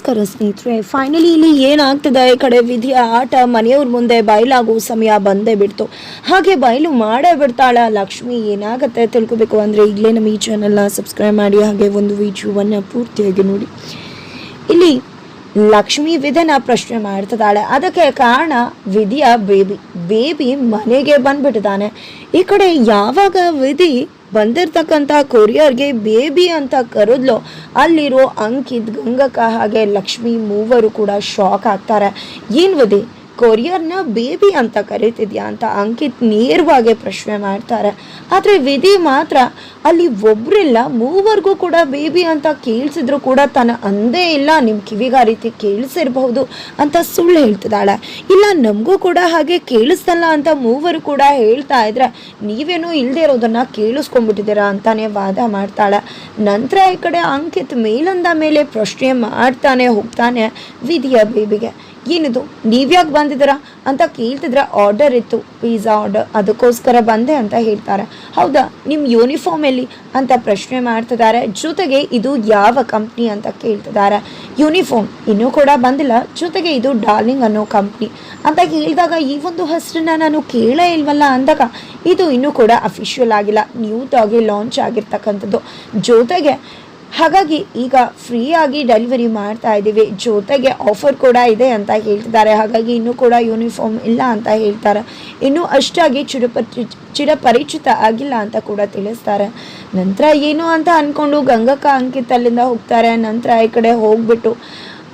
ನಮಸ್ಕಾರ ಸ್ನೇಹಿತರೆ. ಫೈನಲಿ ಇಲ್ಲಿ ಏನಾಗ್ತದೆ? ಈ ಕಡೆ ವಿಧಿಯ ಆಟ ಮನೆಯವ್ರ ಮುಂದೆ ಬಯಲಾಗೋ ಸಮಯ ಬಂದೇ ಬಿಡ್ತು. ಹಾಗೆ ಬಯಲು ಮಾಡೇ ಬಿಡ್ತಾಳ ಲಕ್ಷ್ಮಿ. ಏನಾಗುತ್ತೆ ತಿಳ್ಕೊಬೇಕು ಅಂದರೆ ಈಗಲೇ ನಮ್ಮ ಈ ಚಾನಲ್ನ ಸಬ್ಸ್ಕ್ರೈಬ್ ಮಾಡಿ, ಹಾಗೆ ಒಂದು ವಿಡಿಯೋವನ್ನು ಪೂರ್ತಿಯಾಗಿ ನೋಡಿ. ಇಲ್ಲಿ ಲಕ್ಷ್ಮಿ ವಿಧನ ಪ್ರಶ್ನೆ ಮಾಡ್ತಿದ್ದಾಳೆ. ಅದಕ್ಕೆ ಕಾರಣ ವಿಧಿಯ ಬೇಬಿ ಬೇಬಿ ಮನೆಗೆ ಬಂದ್ಬಿಟ್ಟಿದ್ದಾನೆ. ಈ ಕಡೆ ಯಾವಾಗ ವಿಧಿ ಬಂದಿರ್ತಕ್ಕಂಥ ಕೊರಿಯರ್ಗೆ ಬೇಬಿ ಅಂತ ಕರೆದ್ಲು. ಅಲ್ಲಿರೋ ಅಂಕಿತ್ ಗಂಗಕ್ಕ ಹಾಗೆ ಲಕ್ಷ್ಮಿ ಮೂವರು ಕೂಡ ಶಾಕ್ ಆಗ್ತಾರೆ. ಏನು ವಿಧಿ? ಕೊರಿಯರ್ನ ಬೇಬಿ ಅಂತ ಕರೀತಿದ್ಯಾ ಅಂತ ಅಂಕಿತ್ ನೇರವಾಗಿ ಪ್ರಶ್ನೆ ಮಾಡ್ತಾರೆ. ಆದರೆ ವಿಧಿ ಮಾತ್ರ ಅಲ್ಲಿ ಒಬ್ಬರೆಲ್ಲ ಮೂವರ್ಗೂ ಕೂಡ ಬೇಬಿ ಅಂತ ಕೇಳಿಸಿದ್ರು ಕೂಡ ತನ್ನ ಅಂದೇ ಇಲ್ಲ ನಿಮ್ಮ ಕಿವಿಗ ಆ ರೀತಿ ಕೇಳಿಸಿರ್ಬಹುದು ಅಂತ ಸುಳ್ಳು ಹೇಳ್ತಿದ್ದಾಳೆ. ಇಲ್ಲ, ನಮಗೂ ಕೂಡ ಹಾಗೆ ಕೇಳಿಸ್ತಲ್ಲ ಅಂತ ಮೂವರು ಕೂಡ ಹೇಳ್ತಾ ಇದ್ರೆ ನೀವೇನೋ ಇಲ್ಲದೆ ಇರೋದನ್ನು ಕೇಳಿಸ್ಕೊಂಡ್ಬಿಟ್ಟಿದ್ದೀರಾ ಅಂತಾನೆ ವಾದ ಮಾಡ್ತಾಳೆ. ನಂತರ ಈ ಕಡೆ ಅಂಕಿತ್ ಮೇಲಂದ ಮೇಲೆ ಪ್ರಶ್ನೆ ಮಾಡ್ತಾನೆ, ಹೋಗ್ತಾನೆ ವಿಧಿಯ ಬೇಬಿಗೆ. ಏನಿದು? ನೀವ್ಯಾಕೆ ಬಂದಿದ್ದೀರಾ? ಅಂತ ಕೇಳ್ತಿದ್ರೆ ಆರ್ಡರ್ ಇತ್ತು. ಪಿಜ್ಜಾ ಆರ್ಡರ್ ಅದಕ್ಕೋಸ್ಕರ ಬಂದೆ ಅಂತ ಹೇಳ್ತಾರೆ. ಹೌದಾ? ನಿಮ್ಮ ಯೂನಿಫಾರ್ಮ್ ಎಲ್ಲಿ? ಅಂತ ಪ್ರಶ್ನೆ ಮಾಡ್ತಿದ್ದಾರೆ. ಜೊತೆಗೆ ಇದು ಯಾವ ಕಂಪ್ನಿ ಅಂತ ಕೇಳ್ತಿದ್ದಾರೆ. ಯೂನಿಫಾರ್ಮ್ ಇನ್ನೂ ಕೂಡ ಬಂದಿಲ್ಲ. ಜೊತೆಗೆ ಇದು ಡಾರ್ಲಿಂಗ್ ಅನ್ನೋ ಕಂಪ್ನಿ ಅಂತ ಕೇಳಿದಾಗ ಈ ಒಂದು ಹೆಸರನ್ನ ನಾನು ಕೇಳೇ ಇಲ್ವಲ್ಲ ಅಂದಾಗ, ಇದು ಇನ್ನೂ ಕೂಡ ಅಫಿಷಿಯಲ್ ಆಗಿಲ್ಲ. ನ್ಯೂತಾಗಿ ಲಾಂಚ್ ಆಗಿರ್ತಕ್ಕಂಥದ್ದು. ಜೊತೆಗೆ ಹಾಗಾಗಿ ಈಗ ಫ್ರೀಯಾಗಿ ಡೆಲಿವರಿ ಮಾಡ್ತಾ ಇದ್ದೀವಿ. ಜೊತೆಗೆ ಆಫರ್ ಕೂಡ ಇದೆ ಅಂತ ಹೇಳ್ತಿದ್ದಾರೆ. ಹಾಗಾಗಿ ಇನ್ನೂ ಕೂಡ ಯೂನಿಫಾರ್ಮ್ ಇಲ್ಲ ಅಂತ ಹೇಳ್ತಾರೆ. ಇನ್ನೂ ಅಷ್ಟಾಗಿ ಚಿರಪರಿ, ಚಿರಪರಿಚಿತ ಆಗಿಲ್ಲ ಅಂತ ಕೂಡ ತಿಳಿಸ್ತಾರೆ. ನಂತರ ಏನು ಅಂತ ಅಂದ್ಕೊಂಡು ಗಂಗಕ್ಕ ಅಂಕಿತ್ ಅಲ್ಲಿಂದ ಹೋಗ್ತಾರೆ. ನಂತರ ಈ ಕಡೆ ಹೋಗ್ಬಿಟ್ಟು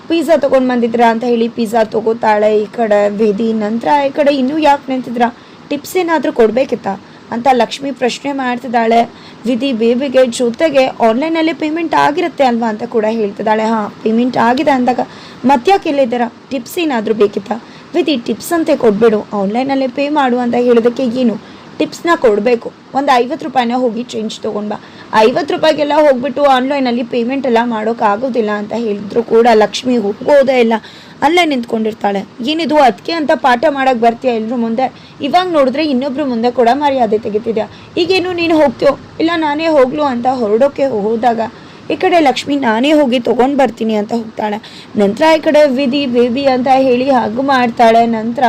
ಪಿಜ್ಜಾ ತೊಗೊಂಡು ಬಂದಿದ್ರ ಅಂತ ಹೇಳಿ ಪಿಜ್ಜಾ ತಗೋತಾಳೆ ಈ ಕಡೆ ವೇದಿ. ನಂತರ ಈ ಕಡೆ ಇನ್ನೂ ಯಾಕೆ ನಿಂತಿದ್ರ ಟಿಪ್ಸ್ ಏನಾದರೂ ಕೊಡಬೇಕಿತ್ತಾ? ಅಂತ ಲಕ್ಷ್ಮಿ ಪ್ರಶ್ನೆ ಮಾಡ್ತಿದ್ದಾಳೆ. ವಿಧಿ ಬೇಬಿಗೆ ಜೊತೆಗೆ ಆನ್ಲೈನಲ್ಲಿ ಪೇಮೆಂಟ್ ಆಗಿರುತ್ತೆ ಅಲ್ವಾ ಅಂತ ಕೂಡ ಹೇಳ್ತಿದ್ದಾಳೆ. ಹಾಂ ಪೇಮೆಂಟ್ ಆಗಿದೆ ಅಂದಾಗ ಮತ್ತ್ಯಾಕೆ ಇಲ್ಲಿದ್ದೀರಾ ಟಿಪ್ಸ್ ಏನಾದರೂ ಬೇಕಿತ್ತಾ? ವಿಧಿ ಟಿಪ್ಸ್ ಅಂತೆ ಕೊಟ್ಬಿಡು ಆನ್ಲೈನಲ್ಲೇ ಪೇ ಮಾಡು ಅಂತ ಹೇಳೋದಕ್ಕೆ ಏನು? ಟಿಪ್ಸ್ನ ಕೊಡಬೇಕು. ಒಂದು ಐವತ್ತು ರೂಪಾಯಿನ ಹೋಗಿ ಚೇಂಜ್ ತೊಗೊಂಡ್ಬ ಐವತ್ತು ರೂಪಾಯಿಗೆಲ್ಲ ಹೋಗ್ಬಿಟ್ಟು ಆನ್ಲೈನಲ್ಲಿ ಪೇಮೆಂಟ್ ಎಲ್ಲ ಮಾಡೋಕ್ಕಾಗೋದಿಲ್ಲ ಅಂತ ಹೇಳಿದ್ರು ಕೂಡ ಲಕ್ಷ್ಮಿ. ಹೋಗೋದೇ ಇಲ್ಲ. ಅಲ್ಲೇ ನಿಂತ್ಕೊಂಡಿರ್ತಾಳೆ. ಏನಿದು ಅದಕ್ಕೆ ಅಂತ ಪಾಠ ಮಾಡಕ್ಕೆ ಬರ್ತೀಯ ಎಲ್ರ ಮುಂದೆ? ಇವಾಗ ನೋಡಿದ್ರೆ ಇನ್ನೊಬ್ರು ಮುಂದೆ ಕೂಡ ಮರ್ಯಾದೆ ತೆಗಿತಿದ್ಯಾ? ಈಗೇನು ನೀನು ಹೋಗ್ತೀಯೋ? ಇಲ್ಲ, ನಾನೇ ಹೋಗ್ಲು ಅಂತ ಹೊರಡೋಕೆ ಹೋದಾಗ, ಈ ಕಡೆ ಲಕ್ಷ್ಮಿ, ನಾನೇ ಹೋಗಿ ತೊಗೊಂಡು ಬರ್ತೀನಿ ಅಂತ ಹೋಗ್ತಾಳೆ. ನಂತರ ಈ ಕಡೆ ವಿಧಿ, ಬೇಬಿ ಅಂತ ಹೇಳಿ ಹಾಗು ಮಾಡ್ತಾಳೆ. ನಂತರ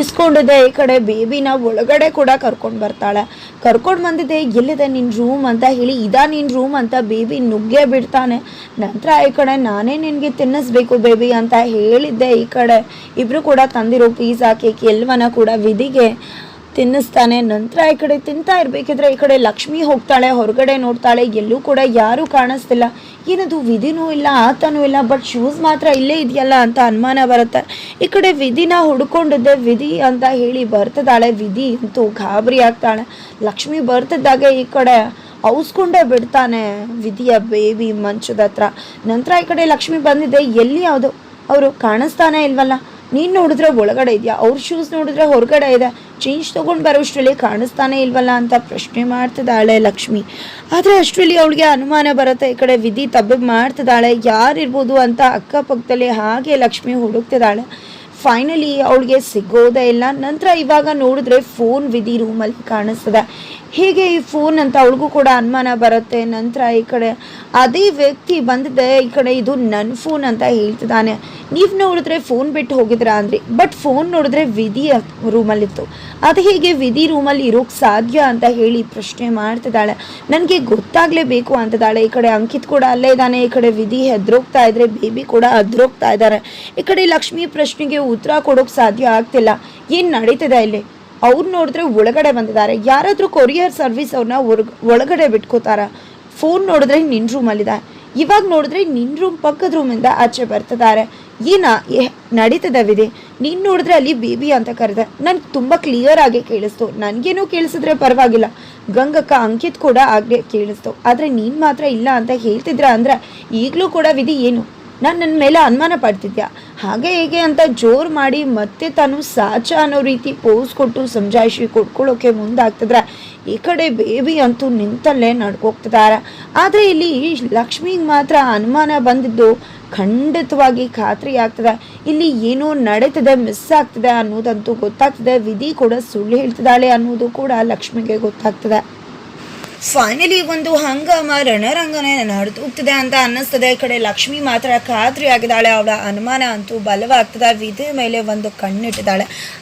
ಇಸ್ಕೊಂಡಿದ್ದೆ ಈ ಕಡೆ ಬೇಬಿನ ಒಳಗಡೆ ಕೂಡ ಕರ್ಕೊಂಡು ಬರ್ತಾಳೆ. ಕರ್ಕೊಂಡು ಬಂದಿದ್ದೆ ಎಲ್ಲಿದೆ ನಿನ್ನ ರೂಮ್ ಅಂತ ಹೇಳಿ, ಇದಾ ನಿನ್ನ ರೂಮ್ ಅಂತ ಬೇಬಿ ನುಗ್ಗೆ ಬಿಡ್ತಾನೆ. ನಂತರ, ಈ ಕಡೆ ನಾನೇ ನಿನಗೆ ತಿನ್ನಿಸ್ಬೇಕು ಬೇಬಿ ಅಂತ ಹೇಳಿದ್ದೆ ಈ ಕಡೆ. ಇಬ್ಬರು ಕೂಡ ತಂದಿರೋ ಪೀಸಾ ಕೇಕ್ ಎಲ್ಲವನ್ನ ಕೂಡ ವಿಧಿಗೆ ತಿನ್ನಿಸ್ತಾನೆ. ನಂತರ ಈ ಕಡೆ ತಿಂತಾ ಇರ್ಬೇಕಿದ್ರೆ ಈ ಕಡೆ ಲಕ್ಷ್ಮಿ ಹೋಗ್ತಾಳೆ, ಹೊರಗಡೆ ನೋಡ್ತಾಳೆ, ಎಲ್ಲೂ ಕೂಡ ಯಾರೂ ಕಾಣಿಸ್ತಿಲ್ಲ. ಏನದು ವಿಧಿನೂ ಇಲ್ಲ, ಆತನೂ ಇಲ್ಲ ಬಟ್ ಶೂಸ್ ಮಾತ್ರ ಇಲ್ಲೇ ಇದೆಯಲ್ಲ ಅಂತ ಅನುಮಾನ ಬರುತ್ತೆ. ಈ ಕಡೆ ವಿಧಿನ ಹುಡ್ಕೊಂಡಿದ್ದೆ, ವಿಧಿ ಅಂತ ಹೇಳಿ ಬರ್ತಿದ್ದಾಳೆ ವಿಧಿ ಅಂತೂ ಗಾಬರಿ ಆಗ್ತಾಳೆ. ಲಕ್ಷ್ಮಿ ಬರ್ತಿದ್ದಾಗ ಈ ಕಡೆ ಔಸ್ಕೊಂಡೇ ಬಿಡ್ತಾನೆ ವಿಧಿಯ ಬೇಬಿ ಮಂಚದ ಹತ್ರ. ನಂತರ ಈ ಕಡೆ ಲಕ್ಷ್ಮಿ ಬಂದಿದ್ದೆ ಎಲ್ಲಿ ಯಾವುದು? ಅವರು ಕಾಣಿಸ್ತಾನೆ ಇಲ್ವಲ್ಲ? ನೀನು ನೋಡಿದ್ರೆ ಒಳಗಡೆ ಇದೆಯಾ? ಅವ್ರ ಶೂಸ್ ನೋಡಿದ್ರೆ ಹೊರಗಡೆ ಇದೆ. ಚೇಂಜ್ ತೊಗೊಂಡು ಬರೋಷ್ಟರಲ್ಲಿ ಕಾಣಿಸ್ತಾನೆ ಇಲ್ವಲ್ಲ ಅಂತ ಪ್ರಶ್ನೆ ಮಾಡ್ತಿದ್ದಾಳೆ ಲಕ್ಷ್ಮಿ. ಆದರೆ ಅಷ್ಟರಲ್ಲಿ ಅವಳಿಗೆ ಅನುಮಾನ ಬರುತ್ತೆ. ಈ ಕಡೆ ವಿಧಿ ತಬ್ಬಿಗೆ ಮಾಡ್ತಿದ್ದಾಳೆ. ಯಾರಿರ್ಬೋದು ಅಂತ ಅಕ್ಕಪಕ್ಕದಲ್ಲಿ ಹಾಗೆ ಲಕ್ಷ್ಮಿ ಹುಡುಕ್ತಿದ್ದಾಳೆ. ಫೈನಲಿ ಅವಳಿಗೆ ಸಿಗೋದೇ ಇಲ್ಲ. ನಂತರ ಇವಾಗ ನೋಡಿದ್ರೆ ಫೋನ್ ವಿಧಿ ರೂಮಲ್ಲಿ ಕಾಣಿಸ್ತದೆ. ಹೀಗೆ ಈ ಫೋನ್ ಅಂತ ಅವಳಿಗೂ ಕೂಡ ಅನುಮಾನ ಬರುತ್ತೆ. ನಂತರ ಈ ಕಡೆ ಅದೇ ವ್ಯಕ್ತಿ ಬಂದಿದ್ದೆ ಈ ಕಡೆ ಇದು ನನ್ನ ಫೋನ್ ಅಂತ ಹೇಳ್ತಿದ್ದಾನೆ. ನೀವು ನೋಡಿದ್ರೆ ಫೋನ್ ಬಿಟ್ಟು ಹೋಗಿದ್ರಾ ಅಂದ್ರೆ. ಬಟ್ ಫೋನ್ ನೋಡಿದ್ರೆ ವಿಧಿ ರೂಮಲ್ಲಿತ್ತು ಅದು ಹೇಗೆ ವಿಧಿ ರೂಮಲ್ಲಿ ಇರೋಕೆ ಸಾಧ್ಯ ಅಂತ ಹೇಳಿ ಪ್ರಶ್ನೆ ಮಾಡ್ತಿದ್ದಾಳೆ. ನನಗೆ ಗೊತ್ತಾಗಲೇಬೇಕು ಅಂತಿದ್ದಾಳೆ. ಈ ಕಡೆ ಅಂಕಿತ್ ಕೂಡ ಅಲ್ಲೇ ಇದ್ದಾನೆ. ಈ ಕಡೆ ವಿಧಿ ಹೆದ್ರೋಗ್ತಾ ಇದ್ರೆ ಬೇಬಿ ಕೂಡ ಅದ್ರೋಗ್ತಾ ಇದ್ದಾರೆ. ಈ ಕಡೆ ಲಕ್ಷ್ಮಿ ಪ್ರಶ್ನೆಗೆ ಉತ್ತರ ಕೊಡೋಕೆ ಸಾಧ್ಯ ಆಗ್ತಿಲ್ಲ. ಏನು ನಡೀತಿದೆ ಇಲ್ಲಿ? ಅವ್ರು ನೋಡಿದ್ರೆ ಒಳಗಡೆ ಬಂದಿದ್ದಾರೆ. ಯಾರಾದರೂ ಕೊರಿಯರ್ ಸರ್ವಿಸ್ ಅವ್ರನ್ನ ಒಳಗಡೆ ಬಿಟ್ಕೋತಾರ. ಫೋನ್ ನೋಡಿದ್ರೆ ನಿನ್ನ ರೂಮಲ್ಲಿದೆ ಇವಾಗ ನೋಡಿದ್ರೆ ನಿನ್ನ ರೂಮ್ ಪಕ್ಕದ ರೂಮಿಂದ ಆಚೆ ಬರ್ತಿದ್ದಾರೆ. ಏನ ನಡೀತದ ವಿಧಿ. ನೀನು ನೋಡಿದ್ರೆ ಅಲ್ಲಿ ಬೇಬಿ ಅಂತ ಕರೆದ. ನನ್ಗೆ ತುಂಬ ಕ್ಲಿಯರ್ ಆಗಿ ಕೇಳಿಸ್ತು. ನನಗೇನೋ ಕೇಳಿಸಿದ್ರೆ ಪರವಾಗಿಲ್ಲ. ಗಂಗಕ್ಕ ಅಂಕಿತ್ ಕೂಡ ಆಗಲೇ ಕೇಳಿಸ್ತು. ಆದರೆ ನೀನು ಮಾತ್ರ ಇಲ್ಲ ಅಂತ ಹೇಳ್ತಿದ್ರ ಅಂದರೆ ಈಗಲೂ ಕೂಡ ವಿಧಿ ಏನು? ನಾನು ನನ್ನ ಮೇಲೆ ಅನುಮಾನ ಪಡ್ತಿದ್ಯಾ? ಹಾಗೆ ಹೀಗೆ ಅಂತ ಜೋರು ಮಾಡಿ ಮತ್ತೆ ತಾನು ಸಾಚ ಅನ್ನೋ ರೀತಿ ಪೋಸ್ ಕೊಟ್ಟು ಸಮಜಾಯಿಷಿ ಕೊಟ್ಕೊಳ್ಳೋಕೆ ಮುಂದಾಗ್ತಿದ್ರೆ. ಈ ಕಡೆ ಬೇಬಿ ಅಂತೂ ನಿಂತಲ್ಲೇ ನಡ್ಕೋಗ್ತಿದ್ದಾರೆ ಆದರೆ ಇಲ್ಲಿ ಲಕ್ಷ್ಮಿಗೆ ಮಾತ್ರ ಅನುಮಾನ ಬಂದಿದ್ದು ಖಂಡಿತವಾಗಿ ಖಾತ್ರಿ ಆಗ್ತದೆ. ಇಲ್ಲಿ ಏನೋ ನಡೀತದೆ ಮಿಸ್ ಆಗ್ತದೆ ಅನ್ನೋದಂತೂ ಗೊತ್ತಾಗ್ತದೆ. ವಿಧಿ ಕೂಡ ಸುಳ್ಳು ಹೇಳ್ತಿದ್ದಾಳೆ ಅನ್ನೋದು ಕೂಡ ಲಕ್ಷ್ಮಿಗೆ ಗೊತ್ತಾಗ್ತದೆ. ಫೈನಲಿ ಒಂದು ಹಂಗಾಮ ರಣರಂಗನೆ ನಡೆದು ಅಂತ ಅನ್ನಿಸ್ತದೆ. ಈ ಕಡೆ ಲಕ್ಷ್ಮಿ ಮಾತ್ರ ಖಾತ್ರಿ ಆಗಿದ್ದಾಳೆ ಅವಳ ಅನುಮಾನ ಅಂತೂ ಬಲವಾಗ್ತದೆ. ವಿಧಿ ಮೇಲೆ ಒಂದು ಕಣ್ಣಿಟ್ಟಿದ್ದಾಳೆ.